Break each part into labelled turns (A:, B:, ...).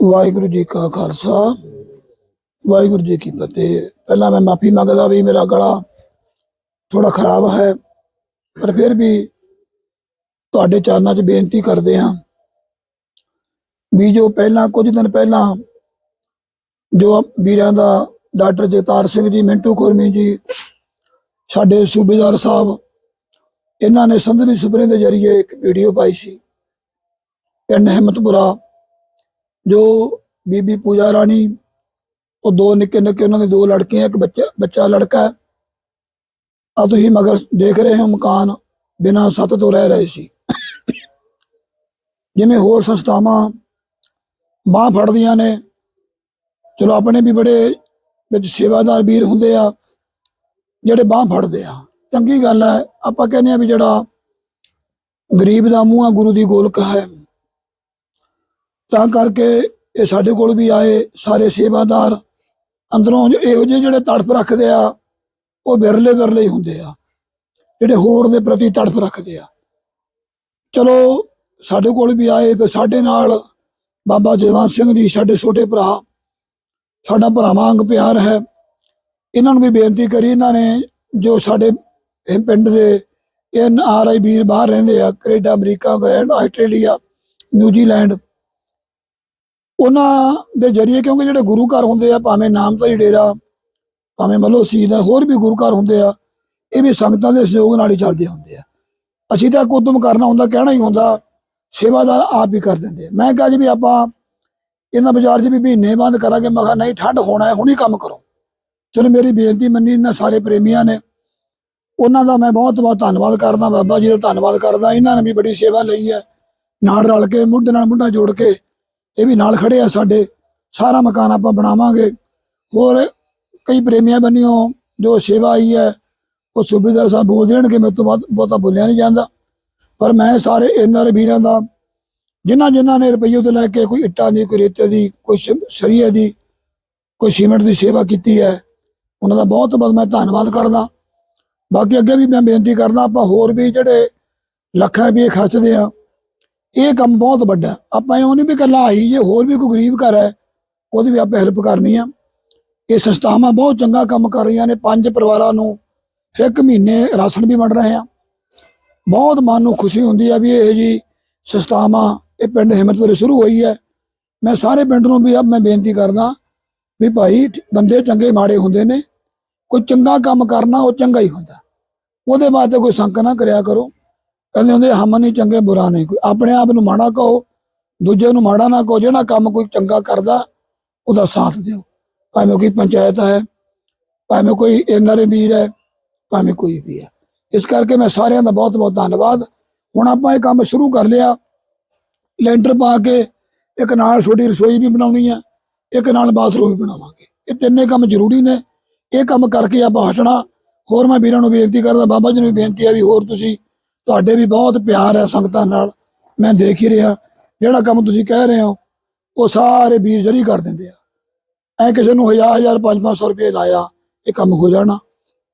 A: ਵਾਹਿਗੁਰੂ ਜੀ ਕਾ ਖਾਲਸਾ। ਵਾਹਿਗੁਰੂ ਜੀ ਕੀ ਫਤਿਹ। ਪਹਿਲਾਂ ਮੈਂ ਮਾਫੀ ਮੰਗਦਾ ਵੀ ਮੇਰਾ ਗਲਾ ਥੋੜਾ ਖਰਾਬ ਹੈ, ਪਰ ਫਿਰ ਵੀ ਤੁਹਾਡੇ ਚਰਨਾਂ 'ਚ ਬੇਨਤੀ ਕਰਦੇ ਹਾਂ ਵੀ ਜੋ ਪਹਿਲਾਂ, ਕੁਝ ਦਿਨ ਪਹਿਲਾਂ ਜੋ ਵੀਰਾਂ ਦਾ ਡਾਕਟਰ ਜਗਤਾਰ ਸਿੰਘ ਜੀ, ਮਿੰਟੂ ਖੁਰਮੀ ਜੀ, ਸਾਡੇ ਸੂਬੇਦਾਰ ਸਾਹਿਬ, ਇਹਨਾਂ ਨੇ ਸੰਧਨੀ ਸੁਪਨੇ ਦੇ ਜਰੀਏ ਇੱਕ ਵੀਡੀਓ ਪਾਈ ਸੀ। ਪਿੰਡ ਹਿੰਮਤਪੁਰਾ ਜੋ ਬੀਬੀ ਪੂਜਾ ਰਾਣੀ, ਉਹ ਦੋ ਨਿੱਕੇ ਨਿੱਕੇ ਉਹਨਾਂ ਦੇ ਦੋ ਲੜਕੀਆਂ, ਇੱਕ ਬੱਚਾ ਬੱਚਾ ਲੜਕਾ ਆ ਤੁਸੀਂ ਮਗਰ ਦੇਖ ਰਹੇ ਹੋ ਮਕਾਨ, ਬਿਨਾਂ ਸੱਤ ਤੋਂ ਰਹਿ ਰਹੇ ਸੀ। ਜਿਵੇਂ ਹੋਰ ਸੰਸਥਾਵਾਂ ਬਾਹ ਫੜਦੀਆਂ ਨੇ। ਚਲੋ ਆਪਣੇ ਵੀ ਬੜੇ ਵਿੱਚ ਸੇਵਾਦਾਰ ਵੀਰ ਹੁੰਦੇ ਆ, ਜਿਹੜੇ ਬਾਹ ਫੜਦੇ ਆ। ਚੰਗੀ ਗੱਲ ਹੈ, ਆਪਾਂ ਕਹਿੰਦੇ ਆ ਵੀ ਜਿਹੜਾ ਗਰੀਬ ਦਾ ਮੂੰਹ ਆ, ਗੁਰੂ ਦੀ ਗੋਲਕ ਹੈ। ਤਾਂ ਕਰਕੇ ਇਹ ਸਾਡੇ ਕੋਲ ਵੀ ਆਏ ਸਾਰੇ ਸੇਵਾਦਾਰ। ਅੰਦਰੋਂ ਇਹੋ ਜਿਹੇ ਜਿਹੜੇ ਤੜਫ ਰੱਖਦੇ ਆ, ਉਹ ਵਿਰਲੇ ਵਿਰਲੇ ਹੀ ਹੁੰਦੇ ਆ, ਜਿਹੜੇ ਹੋਰ ਦੇ ਪ੍ਰਤੀ ਤੜਫ ਰੱਖਦੇ ਆ। ਚਲੋ, ਸਾਡੇ ਕੋਲ ਵੀ ਆਏ ਤੇ ਸਾਡੇ ਨਾਲ ਬਾਬਾ ਜਵਾਨ ਸਿੰਘ ਜੀ, ਸਾਡੇ ਛੋਟੇ ਭਰਾ, ਸਾਡਾ ਭਰਾਵਾਂ ਅੰਗ ਪਿਆਰ ਹੈ। ਇਹਨਾਂ ਨੂੰ ਵੀ ਬੇਨਤੀ ਕਰੀ ਇਹਨਾਂ ਨੇ, ਜੋ ਸਾਡੇ ਇਹ ਪਿੰਡ ਦੇ ਐਨ ਆਰ ਆਈ ਵੀਰ ਬਾਹਰ ਰਹਿੰਦੇ ਆ, Canada, America, England, Australia, New Zealand ਉਹਨਾਂ ਦੇ ਜਰੀਏ, ਕਿਉਂਕਿ ਜਿਹੜੇ ਗੁਰੂ ਘਰ ਹੁੰਦੇ ਆ, ਭਾਵੇਂ ਨਾਮਧਾਰੀ ਡੇਰਾ, ਭਾਵੇਂ ਮੱਲੋ ਸੀਦ ਹੋਰ ਵੀ ਗੁਰੂ ਘਰ ਹੁੰਦੇ ਆ, ਇਹ ਵੀ ਸੰਗਤਾਂ ਦੇ ਸਹਿਯੋਗ ਨਾਲ ਹੀ ਚੱਲਦੇ ਹੁੰਦੇ ਆ। ਅਸੀਂ ਤਾਂ ਕੁਦਮ ਕਰਨਾ ਹੁੰਦਾ, ਕਹਿਣਾ ਹੀ ਹੁੰਦਾ, ਸੇਵਾਦਾਰ ਆਪ ਹੀ ਕਰ ਦਿੰਦੇ ਮੈਂ ਕਿਹਾ ਜੀ ਵੀ ਆਪਾਂ ਇਹਨਾਂ ਬਾਜ਼ਾਰ 'ਚ ਵੀ ਮਹੀਨੇ ਬੰਦ ਕਰਾਂਗੇ, ਮੈਂ ਕਿਹਾ ਨਹੀਂ, ਠੰਡ ਹੋਣਾ ਹੈ, ਹੁਣੀ ਕੰਮ ਕਰੋ। ਚਲੋ ਮੇਰੀ ਬੇਨਤੀ ਮੰਨੀ, ਇਹਨਾਂ ਸਾਰੇ ਪ੍ਰੇਮੀਆਂ ਨੇ। ਉਹਨਾਂ ਦਾ ਮੈਂ ਬਹੁਤ ਬਹੁਤ ਧੰਨਵਾਦ ਕਰਦਾ, ਬਾਬਾ ਜੀ ਦਾ ਧੰਨਵਾਦ ਕਰਦਾ। ਇਹਨਾਂ ਨੇ ਵੀ ਬੜੀ ਸੇਵਾ ਲਈ ਹੈ। ਨਾਲ ਰਲ ਕੇ, ਮੁੱਢ ਨਾਲ ਮੁੱਢਾ ਜੋੜ ਕੇ ਇਹ ਵੀ ਨਾਲ ਖੜੇ ਆ ਸਾਡੇ। ਸਾਰਾ ਮਕਾਨ ਆਪਾਂ ਬਣਾਵਾਂਗੇ। ਹੋਰ ਕਈ ਪ੍ਰੇਮੀਆਂ ਬੰਨਿਓ, ਜੋ ਸੇਵਾ ਆਈ ਹੈ, ਉਹ ਸੂਬੇਦਾਰ ਸਾਹਿਬ ਬੋਲ ਦੇਣਗੇ, ਮੇਰੇ ਤੋਂ ਬਾਅਦ ਬਹੁਤਾ ਬੋਲਿਆ ਨਹੀਂ ਜਾਂਦਾ। ਪਰ ਮੈਂ ਸਾਰੇ ਇਹਨਾਂ ਦੇ ਵੀਰਾਂ ਦਾ, ਜਿਨ੍ਹਾਂ ਜਿਨ੍ਹਾਂ ਨੇ ਰੁਪਈਏ ਤੋਂ ਲੈ ਕੇ ਕੋਈ ਇੱਟਾਂ ਦੀ, ਕੋਈ ਰੇਤੇ ਦੀ, ਕੋਈ ਸਰੀਏ ਦੀ, ਕੋਈ ਸੀਮੈਂਟ ਦੀ ਸੇਵਾ ਕੀਤੀ ਹੈ, ਉਹਨਾਂ ਦਾ ਬਹੁਤ ਬਹੁਤ ਮੈਂ ਧੰਨਵਾਦ ਕਰਦਾ। ਬਾਕੀ ਅੱਗੇ ਵੀ ਮੈਂ ਬੇਨਤੀ ਕਰਦਾ, ਆਪਾਂ ਹੋਰ ਵੀ ਜਿਹੜੇ ਲੱਖਾਂ ਰੁਪਏ ਖਰਚਦੇ ਆ ਇਹ ਕੰਮ ਬਹੁਤ ਵੱਡਾ ਆਪਾਂ ਇਹ ਨਹੀਂ ਵੀ ਇਕੱਲਾ ਆਈ ਜੇ, ਹੋਰ ਵੀ ਕੋਈ ਗਰੀਬ ਘਰ ਹੈ, ਉਹਦੀ ਵੀ ਆਪਾਂ ਹੈਲਪ ਕਰਨੀ ਆ। ਇਹ ਸੰਸਥਾਵਾਂ ਬਹੁਤ ਚੰਗਾ ਕੰਮ ਕਰ ਰਹੀਆਂ ਨੇ, ਪੰਜ ਪਰਿਵਾਰਾਂ ਨੂੰ ਇੱਕ ਮਹੀਨੇ ਰਾਸ਼ਨ ਵੀ ਵੰਡ ਰਹੇ ਆ। ਬਹੁਤ ਮਨ ਨੂੰ ਖੁਸ਼ੀ ਹੁੰਦੀ ਆ ਵੀ ਇਹ ਜੀ ਸੰਸਥਾਵਾਂ, ਇਹ ਪਿੰਡ ਹਿੰਮਤਪੁਰੇ ਸ਼ੁਰੂ ਹੋਈ ਹੈ। ਮੈਂ ਸਾਰੇ ਪਿੰਡ ਨੂੰ ਵੀ ਅਬ ਮੈਂ ਬੇਨਤੀ ਕਰਦਾ ਵੀ ਭਾਈ, ਬੰਦੇ ਚੰਗੇ ਮਾੜੇ ਹੁੰਦੇ ਨੇ। ਕੋਈ ਚੰਗਾ ਕੰਮ ਕਰਨਾ, ਉਹ ਚੰਗਾ ਹੀ ਹੁੰਦਾ। ਉਹਦੇ ਵਾਸਤੇ ਕੋਈ ਸੰਕ ਨਾ ਕਰਿਆ ਕਰੋ। ਕਹਿੰਦੇ ਹੁੰਦੇ, ਹਮ ਨਹੀਂ ਚੰਗੇ, ਬੁਰਾ ਨਹੀਂ। ਕੋਈ ਆਪਣੇ ਆਪ ਨੂੰ ਮਾੜਾ ਕਹੋ, ਦੂਜੇ ਨੂੰ ਮਾੜਾ ਨਾ ਕਹੋ, ਜਿਹੜਾ ਕੰਮ ਕੋਈ ਚੰਗਾ ਕਰਦਾ, ਉਹਦਾ ਸਾਥ ਦਿਓ। ਭਾਵੇਂ ਕੋਈ ਪੰਚਾਇਤ ਹੈ, ਭਾਵੇਂ ਕੋਈ ਇਹਨਾਂ ਵੀਰ ਹੈ, ਭਾਵੇਂ ਕੋਈ ਵੀ ਹੈ। ਇਸ ਕਰਕੇ ਮੈਂ ਸਾਰਿਆਂ ਦਾ ਬਹੁਤ ਬਹੁਤ ਧੰਨਵਾਦ। ਹੁਣ ਆਪਾਂ ਇਹ ਕੰਮ ਸ਼ੁਰੂ ਕਰ ਲਿਆ। ਲੈਂਟਰ ਪਾ ਕੇ, ਇੱਕ ਨਾਲ ਛੋਟੀ ਰਸੋਈ ਵੀ ਬਣਾਉਣੀ ਆ ਇੱਕ ਨਾਲ ਬਾਥਰੂਮ ਵੀ ਬਣਾਵਾਂਗੇ। ਇਹ ਤਿੰਨੇ ਕੰਮ ਜ਼ਰੂਰੀ ਨੇ। ਇਹ ਕੰਮ ਕਰਕੇ ਆਪਾਂ ਹਟਣਾ। ਹੋਰ ਮੈਂ ਵੀਰਾਂ ਨੂੰ ਬੇਨਤੀ ਕਰਦਾ, ਬਾਬਾ ਜੀ ਨੂੰ ਵੀ ਬੇਨਤੀ ਹੈ ਵੀ ਹੋਰ ਤੁਸੀਂ ਤੁਹਾਡੇ ਵੀ ਬਹੁਤ ਪਿਆਰ ਹੈ ਸੰਗਤਾਂ ਨਾਲ। ਮੈਂ ਦੇਖ ਹੀ ਰਿਹਾ। ਜਿਹੜਾ ਕੰਮ ਤੁਸੀਂ ਕਹਿ ਰਹੇ ਹੋ, ਉਹ ਸਾਰੇ ਵੀਰ ਜਰੀ ਕਰ ਦਿੰਦੇ ਆ। ਐ ਕਿਸੇ ਨੂੰ ਹਜ਼ਾਰ ਹਜ਼ਾਰ, ਪੰਜ ਪੰਜ ਸੌ ਰੁਪਏ ਲਾਇਆ, ਇਹ ਕੰਮ ਹੋ ਜਾਣਾ।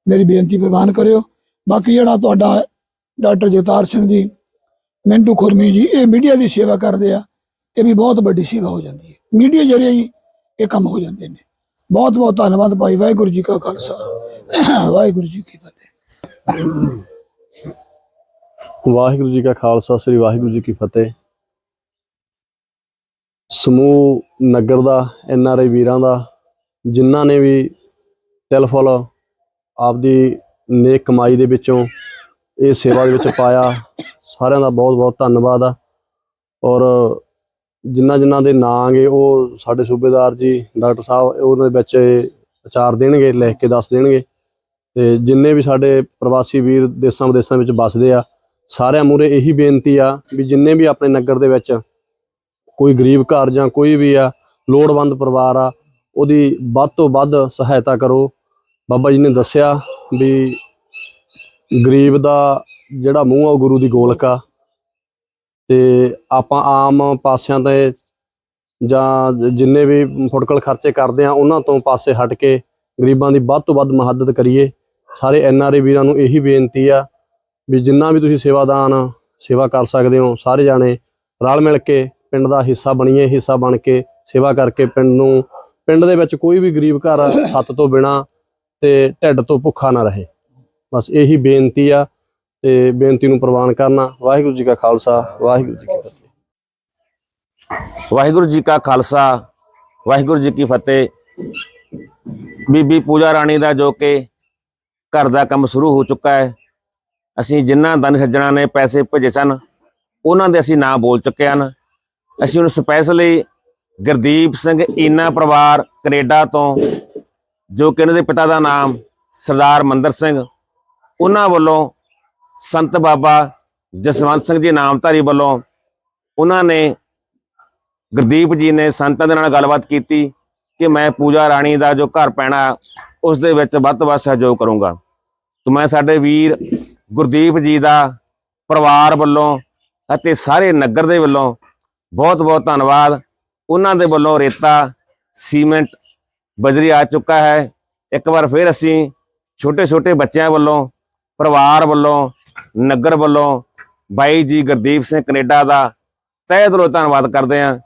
A: ਮੇਰੀ ਬੇਨਤੀ ਪ੍ਰਵਾਨ ਕਰਿਓ। ਬਾਕੀ ਜਿਹੜਾ ਤੁਹਾਡਾ ਡਾਕਟਰ ਜਗਤਾਰ ਸਿੰਘ ਜੀ, ਮਿੰਟੂ ਖੁਰਮੀ ਜੀ, ਇਹ ਮੀਡੀਆ ਦੀ ਸੇਵਾ ਕਰਦੇ ਆ। ਇਹ ਵੀ ਬਹੁਤ ਵੱਡੀ ਸੇਵਾ ਹੋ ਜਾਂਦੀ ਹੈ। ਮੀਡੀਆ ਜਰੀਏ ਹੀ ਇਹ ਕੰਮ ਹੋ ਜਾਂਦੇ ਨੇ। ਬਹੁਤ ਬਹੁਤ ਧੰਨਵਾਦ ਭਾਈ। ਵਾਹਿਗੁਰੂ ਜੀ ਕਾ ਖਾਲਸਾ। ਵਾਹਿਗੁਰੂ ਜੀ ਕੀ ਫਤਿਹ।
B: ਵਾਹਿਗੁਰੂ ਜੀ ਕਾ ਖਾਲਸਾ, ਸ੍ਰੀ ਵਾਹਿਗੁਰੂ ਜੀ ਕੀ ਫਤਿਹ। ਸਮੂਹ ਨਗਰ ਦਾ, ਐਨ ਆਰ ਆਈ ਵੀਰਾਂ ਦਾ, ਜਿਨ੍ਹਾਂ ਨੇ ਵੀ ਤਿਲ ਫੁੱਲ ਆਪਦੀ ਨੇਕ ਕਮਾਈ ਦੇ ਵਿੱਚੋਂ ਇਹ ਸੇਵਾ ਦੇ ਵਿੱਚ ਪਾਇਆ, ਸਾਰਿਆਂ ਦਾ ਬਹੁਤ ਬਹੁਤ ਧੰਨਵਾਦ ਆ। ਔਰ ਜਿਨ੍ਹਾਂ ਜਿਨ੍ਹਾਂ ਦੇ ਨਾਂ ਆਗੇ, ਉਹ ਸਾਡੇ ਸੂਬੇਦਾਰ ਜੀ, ਡਾਕਟਰ ਸਾਹਿਬ, ਉਹਨਾਂ ਦੇ ਵਿੱਚ ਇਹ ਵਿਚਾਰ ਦੇਣਗੇ, ਲਿਖ ਕੇ ਦੱਸ ਦੇਣਗੇ। ਤੇ ਜਿੰਨੇ ਵੀ ਸਾਡੇ ਪ੍ਰਵਾਸੀ ਵੀਰ ਦੇਸਾਂ ਵਿਦੇਸਾਂ ਵਿੱਚ ਵੱਸਦੇ ਆ ਸਾਰਿਆਂ ਮੂਰੇ ਇਹੀ ਬੇਨਤੀ ਆ ਵੀ ਜਿੰਨੇ ਵੀ ਆਪਣੇ ਨਗਰ ਦੇ ਵਿੱਚ ਕੋਈ ਗਰੀਬ ਘਰ ਜਾਂ ਕੋਈ ਵੀ ਆ, ਲੋੜਵੰਦ ਪਰਿਵਾਰ ਆ, ਉਹਦੀ ਵੱਧ ਤੋਂ ਵੱਧ ਸਹਾਇਤਾ ਕਰੋ। ਬਾਬਾ ਜੀ ਨੇ ਦੱਸਿਆ ਵੀ ਗਰੀਬ ਦਾ ਜਿਹੜਾ ਮੂੰਹ ਆ, ਉਹ ਗੁਰੂ ਦੀ ਗੋਲਕ ਆ। ਤੇ ਆਪਾਂ ਆਮ ਪਾਸਿਆਂ ਤੇ ਜਾਂ ਜਿੰਨੇ ਵੀ ਫੁਟਕਲ ਖਰਚੇ ਕਰਦੇ ਆ, ਉਹਨਾਂ ਤੋਂ ਪਾਸੇ ਹਟ ਕੇ ਗਰੀਬਾਂ ਦੀ ਵੱਧ ਤੋਂ ਵੱਧ ਮਦਦ ਕਰੀਏ। ਸਾਰੇ ਐਨ ਆਰ ਆਈ ਵੀਰਾਂ ਨੂੰ ਇਹੀ ਬੇਨਤੀ ਆ ਵੀ ਜਿੰਨਾ ਵੀ ਤੁਸੀਂ ਸੇਵਾਦਾਨ, ਸੇਵਾ ਕਰ ਸਕਦੇ ਹੋ, ਸਾਰੇ ਜਾਣੇ ਰਲ ਮਿਲ ਕੇ ਪਿੰਡ ਦਾ ਹਿੱਸਾ ਬਣੀਏ, ਹਿੱਸਾ ਬਣ ਕੇ ਸੇਵਾ ਕਰਕੇ ਪਿੰਡ ਨੂੰ, ਪਿੰਡ ਦੇ ਵਿੱਚ ਕੋਈ ਵੀ ਗਰੀਬ ਘਰ ਛੱਤ ਤੋਂ ਬਿਨਾ ਤੇ ਢਿੱਡ ਤੋਂ ਭੁੱਖਾ ਨਾ ਰਹੇ। ਬਸ ਇਹੀ ਬੇਨਤੀ ਆ ਤੇ ਬੇਨਤੀ ਨੂੰ ਪ੍ਰਵਾਨ ਕਰਨਾ। ਵਾਹਿਗੁਰੂ ਜੀ ਕਾ ਖਾਲਸਾ, ਵਾਹਿਗੁਰੂ ਜੀ ਕੀ ਫਤਿਹ।
C: ਵਾਹਿਗੁਰੂ ਜੀ ਕਾ ਖਾਲਸਾ, ਵਾਹਿਗੁਰੂ ਜੀ ਕੀ ਫਤਿਹ। ਬੀਬੀ ਪੂਜਾ ਰਾਣੀ ਦਾ ਜੋ ਕਿ ਘਰ ਦਾ ਕੰਮ ਸ਼ੁਰੂ ਹੋ ਚੁੱਕਾ ਹੈ ਅਸੀਂ ਜਿਨ੍ਹਾਂ ਦਨ ਸੱਜਣਾ ਨੇ, ਪੈਸੇ ਭੇਜੇ ਸਨ, ਉਹਨਾਂ ਦੇ ਅਸੀਂ ਨਾਂ ਬੋਲ ਚੁੱਕੇ ਹਨ। ਅਸੀਂ ਹੁਣ ਸਪੈਸ਼ਲੀ ਗੁਰਦੀਪ ਸਿੰਘ ਈਨਾ ਪਰਿਵਾਰ ਕੈਨੇਡਾ ਤੋਂ, ਜੋ ਕਿ ਇਹਨਾਂ ਦੇ ਪਿਤਾ ਦਾ ਨਾਮ ਸਰਦਾਰ ਮੰਦਰ ਸਿੰਘ, ਉਹਨਾਂ ਵੱਲੋਂ ਸੰਤ ਬਾਬਾ ਜਸਵੰਤ ਸਿੰਘ ਜੀ ਨਾਮਧਾਰੀ ਵੱਲੋਂ ਉਹਨਾਂ ਨੇ ਗੁਰਦੀਪ ਜੀ ਨੇ ਸੰਤਾਂ ਦੇ ਨਾਲ ਗੱਲਬਾਤ ਕੀਤੀ ਕਿ ਮੈਂ ਪੂਜਾ ਰਾਣੀ ਦਾ ਜੋ ਘਰ ਪੈਣਾ, ਉਸ ਦੇ ਵਿੱਚ ਵੱਧ ਤੋਂ ਵੱਧ ਸਹਿਯੋਗ ਕਰੂੰਗਾ। ਤੇ ਮੈਂ ਸਾਡੇ ਵੀਰ ਗੁਰਦੀਪ ਜੀ ਦਾ ਪਰਿਵਾਰ ਵੱਲੋਂ ਅਤੇ ਸਾਰੇ ਨਗਰ ਦੇ ਵੱਲੋਂ ਬਹੁਤ ਬਹੁਤ ਧੰਨਵਾਦ। ਉਹਨਾਂ ਦੇ ਵੱਲੋਂ ਰੇਤਾ, ਸੀਮੈਂਟ ਬਜਰੀ ਆ ਚੁੱਕਾ ਹੈ। ਇੱਕ ਵਾਰ ਫਿਰ ਅਸੀਂ ਛੋਟੇ ਛੋਟੇ ਬੱਚਿਆਂ ਵੱਲੋਂ, ਪਰਿਵਾਰ ਵੱਲੋਂ, ਨਗਰ ਵੱਲੋਂ, ਬਾਈ ਜੀ ਗੁਰਦੀਪ ਸਿੰਘ ਕੈਨੇਡਾ ਦਾ ਤਹਿ ਦਿਲੋਂ ਧੰਨਵਾਦ ਕਰਦੇ ਹਾਂ,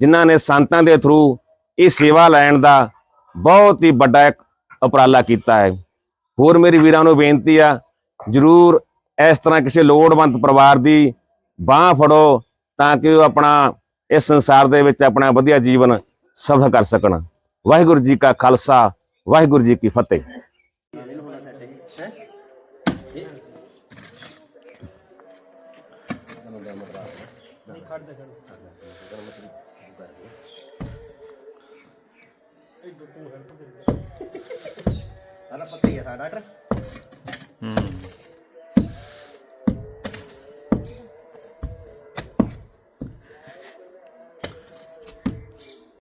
C: ਜਿਨ੍ਹਾਂ ਨੇ ਸੰਤਾਂ ਦੇ ਥਰੂ ਇਹ ਸੇਵਾ ਲੈਣ ਦਾ ਬਹੁਤ ਹੀ ਵੱਡਾ ਇੱਕ ਉਪਰਾਲਾ ਕੀਤਾ ਹੈ। ਹੋਰ ਮੇਰੇ ਵੀਰਾਂ ਨੂੰ ਬੇਨਤੀ ਆ ਜਰੂਰ ਇਸ ਤਰ੍ਹਾਂ ਕਿਸੇ ਲੋੜਵੰਦ ਪਰਿਵਾਰ ਦੀ ਬਾਹ ਫੜੋ ਤਾਂ ਕਿ ਉਹ ਆਪਣਾ ਇਸ ਸੰਸਾਰ ਦੇ ਵਿੱਚ ਆਪਣਾ ਵਧੀਆ ਜੀਵਨ ਸਫਲ ਕਰ ਸਕਣ। ਵਾਹਿਗੁਰੂ ਜੀ ਕਾ ਖਾਲਸਾ, ਵਾਹਿਗੁਰੂ ਜੀ ਕੀ ਫਤਿਹ।
D: ਆਦਾ ਪੱਕਾ ਆ ਡਾਕਟਰ ਹੂੰ।